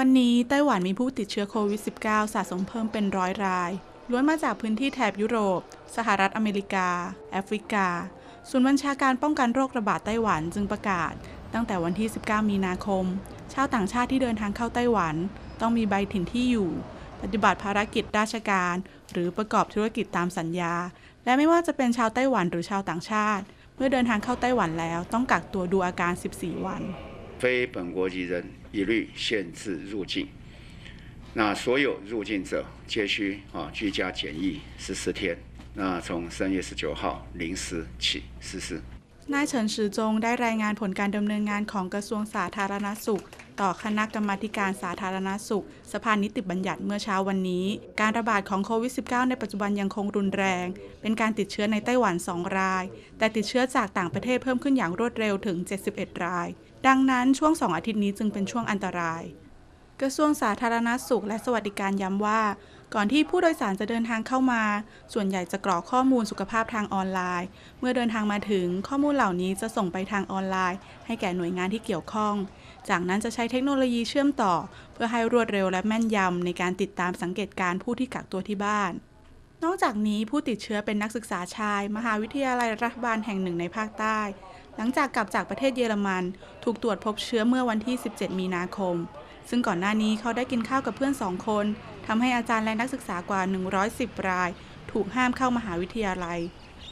วันนี้ไต้หวันมีผู้ติดเชื้อโควิด -19 สะสมเพิ่มเป็นร้อยราย ล้วนมาจากพื้นที่แถบยุโรป สหรัฐอเมริกา แอฟริกา ศูนย์บัญชาการป้องกันโรคระบาดไต้หวันจึงประกาศ ตั้งแต่วันที่ 19 มีนาคม ชาวต่างชาติที่เดินทางเข้าไต้หวัน ต้องมีใบถิ่นที่อยู่ ปฏิบัติภารกิจราชการ หรือประกอบธุรกิจตามสัญญา และไม่ว่าจะเป็นชาวไต้หวันหรือชาวต่างชาติ เมื่อเดินทางเข้าไต้หวันแล้วต้องกักตัวดูอาการ 14 วัน 非本国籍人一律限制入境。那所有入境者皆需啊居家检疫十四天。那从三月十九号零时起实施。 นายเฉินซือจงได้รายงานผลการดำเนินงานของกระทรวงสาธารณสุข ต่อคณะกรรมาการสาธารณสุข สภานิติบัญญัติเมื่อเช้าวันนี้ การระบาดของโควิด -19 ในปัจจุบันยังคงรุนแรง เป็นการติดเชื้อในไต้หวัน 2 ราย แต่ติดเชื้อจากต่างประเทศเพิ่มขึ้นอย่างรวดเร็วถึง 71 ราย ดังนั้นช่วง 2 อาทิตย์นี้จึงเป็นช่วงอันตรายกระทรวงสาธารณสุขและสวัสดิการย้ำว่า ก่อนที่ผู้โดยสารจะเดินทางเข้ามา ส่วนใหญ่จะกรอกข้อมูลสุขภาพทางออนไลน์ เมื่อเดินทางมาถึงข้อมูลเหล่านี้จะส่งไปทางออนไลน์ ให้แก่หน่วยงานที่เกี่ยวข้อง จากนั้นจะใช้เทคโนโลยีเชื่อมต่อ เพื่อให้รวดเร็วและแม่นยำในการติดตามสังเกตการผู้ที่กักตัวที่บ้าน นอกจากนี้ผู้ติดเชื้อเป็นนักศึกษาชาย มหาวิทยาลัยรัฐบาลแห่งหนึ่งในภาคใต้ หลังจากกลับจากประเทศเยอรมัน ถูกตรวจพบเชื้อเมื่อวันที่ 17 มีนาคม ซึ่งก่อนหน้านี้เขาได้กินข้าวกับเพื่อนสองคนทำให้อาจารย์และนักศึกษากว่า 110 ราย ถูกห้ามเข้ามหาวิทยาลัย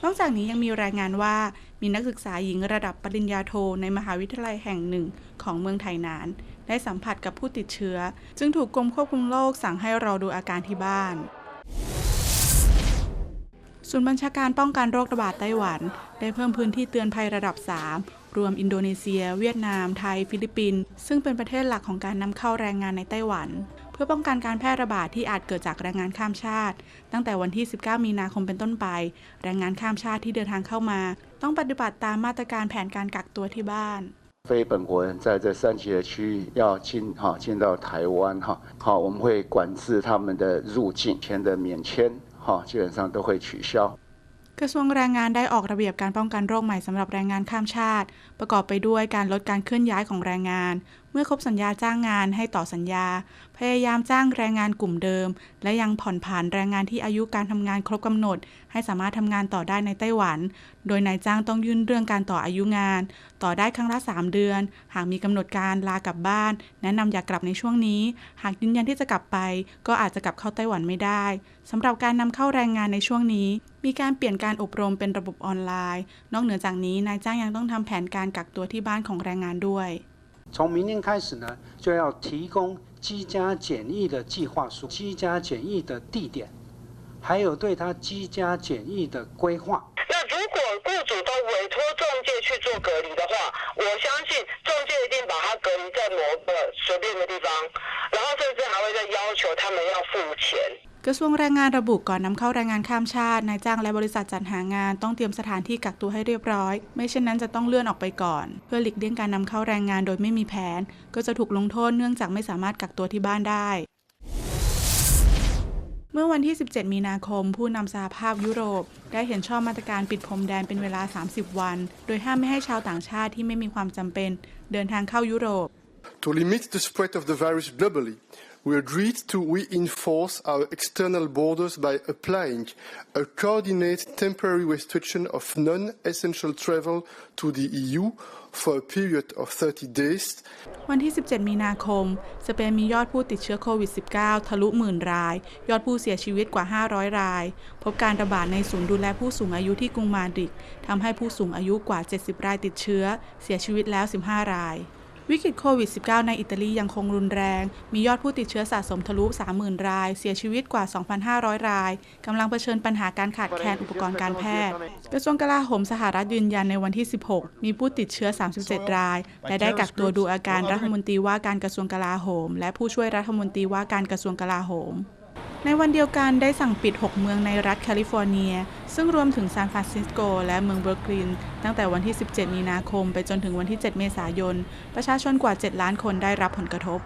นอกจากนี้ยังมีรายงานว่ามีนักศึกษาหญิงระดับปริญญาโทในมหาวิทยาลัยแห่งหนึ่ง ของเมืองไถหนาน ได้สัมผัสกับผู้ติดเชื้อ จึงถูกกรมควบคุมโรคสั่งให้รอดูอาการที่บ้านศูนย์บัญชาการป้องกันโรคระบาดไต้หวัน ได้เพิ่มพื้นที่เตือนภัยระดับ 3 รวมอินโดนีเซีย เวียดนาม ไทย ฟิลิปปินส์ซึ่งเป็นประเทศหลักของการนำเข้าแรงงานในไต้หวัน เพื่อป้องกันการแพร่ระบาดที่อาจเกิดจากแรงงานข้ามชาติ ตั้งแต่วันที่ 19 มีนาคมเป็นต้นไป แรงงานข้ามชาติที่เดินทางเข้ามา ต้องปฏิบัติตามมาตรการแผนการกักตัวที่บ้าน 非本国人在这三级的区域要进哈进到台湾哈，好我们会管制他们的入境前的免签哈，基本上都会取消。 กระทรวงแรงงานได้ออกระเบียบการป้องกันโรคใหม่สำหรับแรงงานข้ามชาติ ประกอบไปด้วยการลดการเคลื่อนย้ายของแรงงาน เมื่อครบสัญญาจ้างงานให้ต่อสัญญา พยายามจ้างแรงงานกลุ่มเดิม และยังผ่อนผันแรงงานที่อายุการทำงานครบกำหนด ให้สามารถทำงานต่อได้ในไต้หวัน โดยนายจ้างต้องยื่นเรื่องการต่ออายุงาน ต่อได้ครั้งละ 3 เดือน หากมีกำหนดการลากลับบ้าน แนะนำอย่ากลับในช่วงนี้ หากยืนยันที่จะกลับไป ก็อาจจะกลับเข้าไต้หวันไม่ได้สำหรับการนำเข้าแรงงานในช่วงนี้ มีการเปลี่ยนการอบรมเป็นระบบออนไลน์ นอกเหนือจากนี้นายจ้างยังต้องทำแผนการกักตัวที่บ้านของแรงงานด้วย 从明天开始呢，就要提供居家检疫的计划书、居家检疫的地点，还有对他居家检疫的规划。那如果雇主都委托中介去做隔离的话，我相信中介一定把他隔离在某个随便的地方，然后甚至还会再要求他们要付钱。 กระทรวงแรงงานระบุก่อนนำเข้าแรงงานข้ามชาตินายจ้างและบริษัทจัดหางานต้องเตรียมสถานที่กักตัวให้เรียบร้อย ไม่เช่นนั้นจะต้องเลื่อนออกไปก่อน เพื่อหลีกเลี่ยงการนำเข้าแรงงานโดยไม่มีแผน ก็จะถูกลงโทษเนื่องจากไม่สามารถกักตัวที่บ้านได้เมื่อวันที่ 17 มีนาคม ผู้นำสหภาพยุโรป ได้เห็นชอบมาตรการปิดพรมแดนเป็นเวลา 30 วัน โดยห้ามไม่ให้ชาวต่างชาติที่ไม่มีความจำเป็น เดินทางเข้ายุโรป To limit the spread of the virus globally, we agreed to reinforce our external borders by applying a coordinated temporary restriction of non-essential travel to the EU for a period of 30 days วันที่ 17 มีนาคม สเปนมียอดผู้ติดเชื้อโควิด -19 ทะลุหมื่นราย ยอดผู้เสียชีวิตกว่า 500 ราย พบการระบาดในศูนย์ดูแลผู้สูงอายุที่กรุงมาดริดทำให้ผู้สูงอายุกว่า 70 รายติดเชื้อ เสียชีวิตแล้ว 15 ราย วิกฤตโควิด -19 ในอิตาลียังคงรุนแรง มียอดผู้ติดเชื้อสะสมทะลุ 30,000 ราย เสียชีวิตกว่า 2,500 ราย กำลังเผชิญปัญหาการขาดแคลนอุปกรณ์การแพทย์ กระทรวงกลาโหมสหรัฐยืนยันในวันที่ 16 มีผู้ติดเชื้อ 37 ราย และได้กักตัวดูอาการรัฐมนตรีว่าการกระทรวงกลาโหม และผู้ช่วยรัฐมนตรีว่าการกระทรวงกลาโหม ในวันเดียวกันได้สั่งปิด 6 เมืองในรัฐแคลิฟอร์เนีย ซึ่งรวมถึงซานฟรานซิสโก และเมืองเบอร์กลิน ตั้งแต่วันที่ 17 มีนาคม ไปจนถึงวันที่ 7 เมษายน ประชาชนกว่า 7 ล้านคนได้รับผลกระทบ